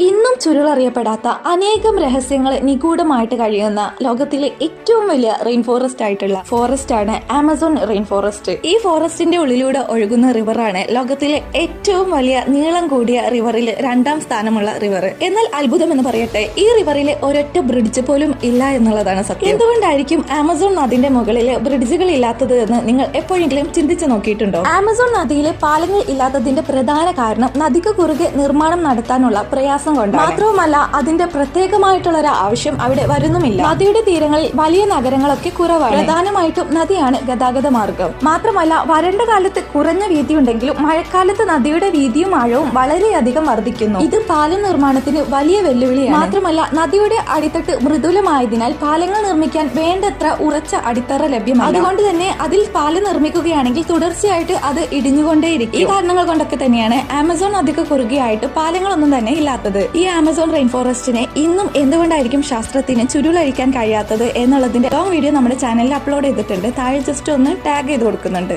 ഇന്നും ചുരുളറിയപ്പെടാത്ത അനേകം രഹസ്യങ്ങൾ നിഗൂഢമായിട്ട് കഴിയുന്ന ലോകത്തിലെ ഏറ്റവും വലിയ റെയിൻ ഫോറസ്റ്റ് ആയിട്ടുള്ള ഫോറസ്റ്റ് ആണ് ആമസോൺ റെയിൻ ഫോറസ്റ്റ് ഈ ഫോറസ്റ്റിന്റെ ഉള്ളിലൂടെ ഒഴുകുന്ന റിവറാണ് ലോകത്തിലെ ഏറ്റവും വലിയ നീളം കൂടിയ റിവറിൽ രണ്ടാം സ്ഥാനമുള്ള റിവർ എന്നാൽ അത്ഭുതം എന്ന് പറയട്ടെ ഈ റിവറിൽ ഒരൊറ്റ ബ്രിഡ്ജ് പോലും ഇല്ല എന്നുള്ളതാണ് സത്യം. എന്തുകൊണ്ടായിരിക്കും ആമസോൺ നദിന്റെ മുകളിൽ ബ്രിഡ്ജുകൾ ഇല്ലാത്തത് എന്ന് നിങ്ങൾ എപ്പോഴെങ്കിലും ചിന്തിച്ചു നോക്കിയിട്ടുണ്ടോ? ആമസോൺ നദിയിലെ പാലങ്ങൾ ഇല്ലാത്തതിന്റെ പ്രധാന കാരണം നദിക്ക് കുറുകെ നിർമ്മാണം നടത്താനുള്ള പ്രയാസം കൊണ്ടാണ്. മാത്രവുമല്ല അതിന്റെ പ്രത്യേകമായിട്ടുള്ള ഒരു ആവശ്യം അവിടെ വരുന്നുമില്ല. നദിയുടെ തീരങ്ങളിൽ വലിയ നഗരങ്ങളൊക്കെ കുറവാണ്. പ്രധാനമായിട്ടും നദിയാണ് ഗതാഗത മാർഗം. മാത്രമല്ല വരണ്ട കാലത്ത് കുറഞ്ഞ വീതിയുണ്ടെങ്കിലും മഴക്കാലത്ത് നദിയുടെ വീതിയും ആഴവും വളരെയധികം വർദ്ധിക്കുന്നു. ഇത് പാലം നിർമ്മാണത്തിന് വലിയ വെല്ലുവിളിയാണ്. മാത്രമല്ല നദിയുടെ അടിത്തട്ട് മൃദുലമായതിനാൽ പാലങ്ങൾ നിർമ്മിക്കാൻ വേണ്ടത്ര ഉറച്ച അടിത്തറ ലഭ്യമാണ്. അതുകൊണ്ട് തന്നെ അതിൽ പാലം നിർമ്മിക്കുകയാണെങ്കിൽ തുടർച്ചയായിട്ട് അത് ഇടിഞ്ഞുകൊണ്ടേയിരിക്കും. ഈ കാരണങ്ങൾ കൊണ്ടൊക്കെ തന്നെയാണ് ആമസോൺ നദിക്ക് കുറുകെയായിട്ട് പാലങ്ങളൊന്നും തന്നെ ഇല്ലാത്തത്. ഈ ആമസോൺ റെയിൻ ഫോറസ്റ്റിനെ ഇന്നും എന്തുകൊണ്ടായിരിക്കും ശാസ്ത്രത്തിന് ചുരുളഴിക്കാൻ കഴിയാത്തത് എന്നുള്ളതിന്റെ ലോങ് വീഡിയോ നമ്മുടെ ചാനലിൽ അപ്ലോഡ് ചെയ്തിട്ടുണ്ട്. താഴെ ജസ്റ്റ് ഒന്ന് ടാഗ് ചെയ്ത് കൊടുക്കുന്നുണ്ട്.